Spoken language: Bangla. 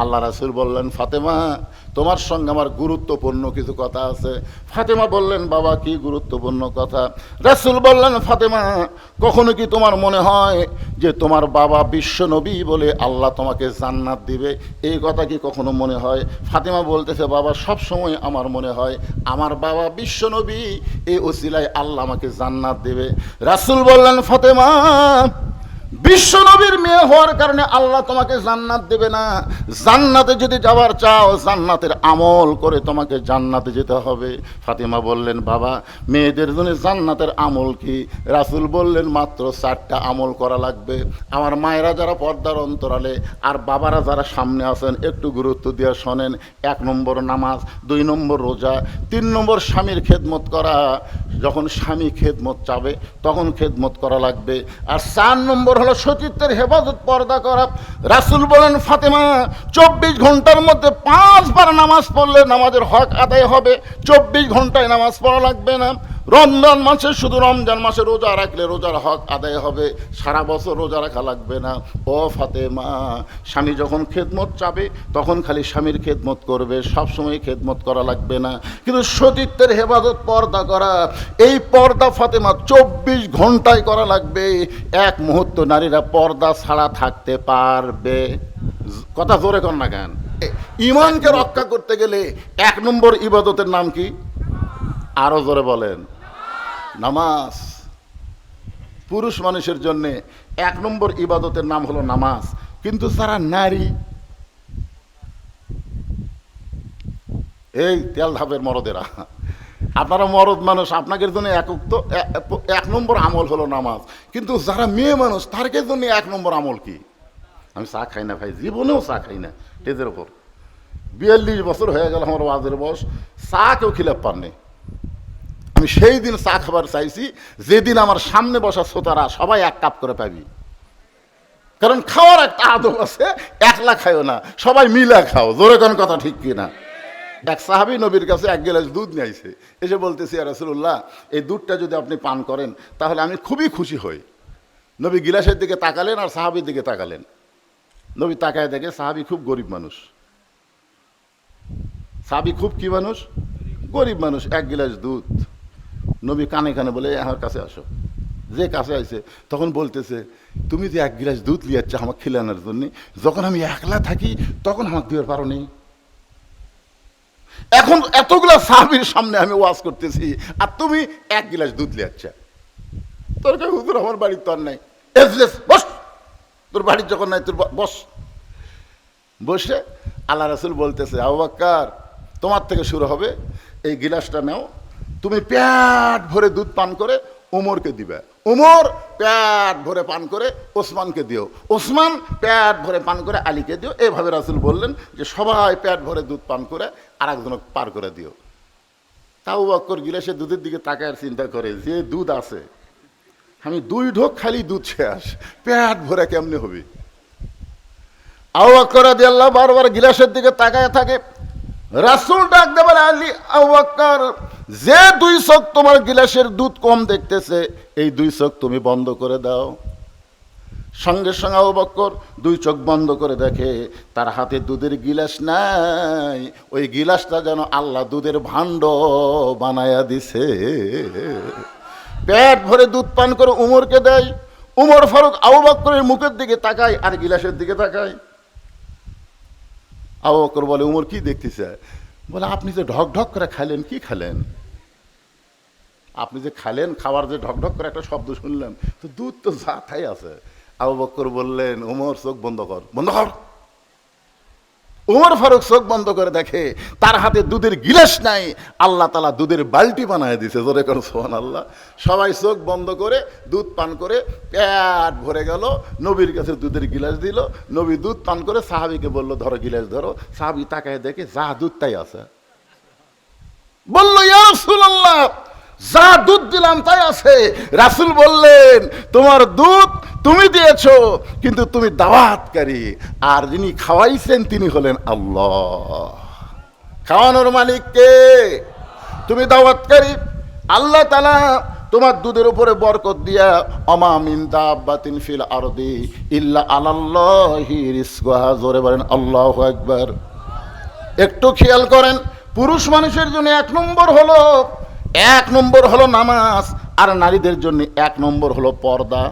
আল্লাহ রাসুল বললেন, ফাতেমা, তোমার সঙ্গে আমার গুরুত্বপূর্ণ কিছু কথা আছে। ফাতেমা বললেন, বাবা, কি গুরুত্বপূর্ণ কথা? রাসুল বললেন, ফাতেমা, কখনো কি তোমার মনে হয় যে তোমার বাবা বিশ্ব নবী বলে আল্লাহ তোমাকে জান্নাত দিবে? এই কথা কি কখনো মনে হয়? ফাতেমা বলতেছে, বাবা সব সময় আমার মনে হয় আমার বাবা বিশ্ব নবী, এই ওসিলায় আল্লাহ আমাকে জান্নাত দেবে। রাসুল বললেন, ফাতেমা বিশ্ব নবীর মেয়ে হওয়ার কারণে আল্লাহ তোমাকে জান্নাত দেবে না। জান্নাতে যদি যাওয়ার চাও, জান্নাতের আমল করে তোমাকে জান্নাতে যেতে হবে। ফাতিমা বললেন, বাবা, মেয়েদের জন্য জান্নাতের আমল কি? রাসুল বললেন, মাত্র চারটা আমল করা লাগবে। আমার মায়েরা যারা পর্দার অন্তরালে আর বাবারা যারা সামনে আছেন, একটু গুরুত্ব দিয়ে শোনেন। এক নম্বর নামাজ, দুই নম্বর রোজা, তিন নম্বর স্বামীর খেদমত করা। যখন স্বামী খেদমত চাবে, তখন খেদমত করা লাগবে। আর চার নম্বর হলো সতীত্বের হেফাজত পর্দা করা। রাসুল বলেন, ফাতেমা, চব্বিশ ঘণ্টার মধ্যে পাঁচবার নামাজ পড়লে নামাজের হক আদায় হবে। চব্বিশ ঘন্টায় নামাজ পড়া লাগবে না। রমজান মাসে শুধু রমজান মাসে রোজা রাখলে রোজার হক আদায় হবে। সারা বছর রোজা রাখা লাগবে না। ও ফাতেমা, স্বামী যখন খেদমত চাবে, তখন খালি স্বামীর খেদমত করবে। সব সময় খেদমত করা লাগবে না। কিন্তু সতীত্বের হেফাজত পর্দা করা, এই পর্দা ফাতেমা চব্বিশ ঘন্টায় করা লাগবে। এক মুহূর্ত নারীরা পর্দা ছাড়া থাকতে পারবে। কথা জোরে কর না কেন? ইমানকে রক্ষা করতে গেলে এক নম্বর ইবাদতের নাম কি? আরও জোরে বলেন। নামাজ। পুরুষ মানুষের জন্যে এক নম্বর ইবাদতের নাম হলো নামাজ। কিন্তু যারা নারী, এই তেল ধাপের মরদেরা, আপনারা মরদ মানুষ, আপনাদের জন্য এক উক্ত, এ- এ- এক নম্বর আমল হলো নামাজ। কিন্তু যারা মেয়ে মানুষ তার জন্য এক নম্বর আমল কি? আমি চা খাই না ভাই, জীবনেও চা খাই না টেজের ওপর বিয়াল্লিশ বছর হয়ে গেল আমার ওয়াজের বয়স, চা কেউ খিলাপ পাননি। আমি সেই দিন চা খাবার চাইছি, যেদিন আমার সামনে বসা শ্রোতারা সবাই এক কাপ করে পাবি। কারণ খাওয়ার একটা আদব আছে, একলা খাইও না, সবাই মিলা খাও, জোরে কোন কথা ঠিক কি না এক সাহাবি নবীর কাছে এক গেলাস দুধ নিয়েছে এসে বলতেছি রাসুল্লাহ এই দুধটা যদি আপনি পান করেন, তাহলে আমি খুবই খুশি হই। নবী গিলাসের দিকে তাকালেন আর সাহাবির দিকে তাকালেন। নবী তাকায় দেখে সাহাবি খুব গরিব মানুষ। সাহাবি খুব কি মানুষ? গরিব মানুষ, এক গিলাস দুধ। নবী কানে কানে বলে আমার কাছে আসো। যে কাছে আইছে, তখন বলতেছে, তুমি যে এক গিলাস দুধ লিয়াচ্ছ আমাকে খিলানোর জন্য, যখন আমি একলা থাকি, তখন আমাকে দেওয়ার পারো নেই এখন এতগুলা সাহাবির সামনে আমি ওয়াজ করতেছি, আর তুমি এক গিলাস দুধ লিয়াচ্ছ। তোর কাছে হুজুর, আমার বাড়ির তোর নাই। এজলেস, বস। তোর বাড়ির যখন নাই, তোর বস। বসে আল্লাহ রাসুল বলতেছে, আবু বাক্কার, তোমার থেকে শুরু হবে, এই গিলাসটা নাও তুমি প্যাট ভরে দুধ পান করে উমরকে দিবে। উমর প্যাট ভরে পান করে ওসমানকে দিও। ওসমান প্যাট ভরে পান করে আলীকে দিও। এভাবে রাসুল বললেন যে, সবাই প্যাট ভরে দুধ পান করে আর একজনকে পার করে দিও। তাও বক্কর গিলাসে দুধের দিকে তাকায় চিন্তা করে, যে দুধ আছে, আমি দুই ঢোক খালি দুধ শেষ প্যাট ভরে কেমনে হবে? আউবাক্কর দিয়ে আল্লাহ বারবার গিলাসের দিকে তাকায় থাকে। রাসুল ডাক দেবার আলী আউবাক্কর যে দুই চোখ তোমার গিলাসের দুধ কম দেখতেছে, এই দুই চোখ তুমি বন্ধ করে দাও। সঙ্গে সঙ্গে আউবাক্কর দুই চোখ বন্ধ করে দেখে, তার হাতে দুধের গিলাস নাই। ওই গিলাসটা যেন আল্লাহ দুধের ভাণ্ড বানায়া দিছে। পেট ভরে দুধ পান করে উমরকে দেয়। উমর ফারুক আউবাক্করের মুখের দিকে তাকায় আর গিলাসের দিকে তাকায়। আবু বকর বলে, উমর, কি দেখতেছে? বলে, আপনি যে ঢক ঢক করে খাইলেন, কি খেলেন আপনি যে খালেন খাবার যে ঢক ঢক করে একটা শব্দ শুনলেন, তো দুধ তো যা খাই আছে। আবু বক্কর বললেন ওমর চোখ বন্ধ কর। বন্ধ কর! উমর ফারুক চোখ বন্ধ করে দেখে, তার হাতে দুধের গিলাস নাই, আল্লাহ তালা দুধের বালতি বানায় দিছে, জোরে কর সোহান আল্লাহ সবাই চোখ বন্ধ করে দুধ পান করে প্যাট ভরে গেল, নবীর কাছে দুধের গিলাস দিল, নবী দুধ পান করে সাহাবিকে বলল, ধরো গিলাস ধরো। সাহাবি তাকায় দেখে, যা দুধ তাই আছে। বলল ইয়ারসুল্লাহ যা দুধ দিলাম তাই আছে। রাসুল বললেন, তোমার দুধ তুমি দিয়েছ, কিন্তু তুমি দাওয়াতকারী। আর যিনি খাওয়াইছেন, তিনি হলেন আল্লাহ। খাওয়ানোর মালিক কে? তুমি দাওয়াতকারী। আল্লাহ তালা তোমার দুধের উপরে বরকত দিয়া অমা মিন দাব্বাতিন ফিল আরদি ইল্লা আলাল্লাহি রিজকুহা জোরে বলেন, আল্লাহু আকবার। একটু খেয়াল করেন, পুরুষ মানুষের জন্য এক নম্বর হলো, এক নম্বর হলো নামাজ, আর নারীদের জন্য এক নম্বর হলো পর্দা।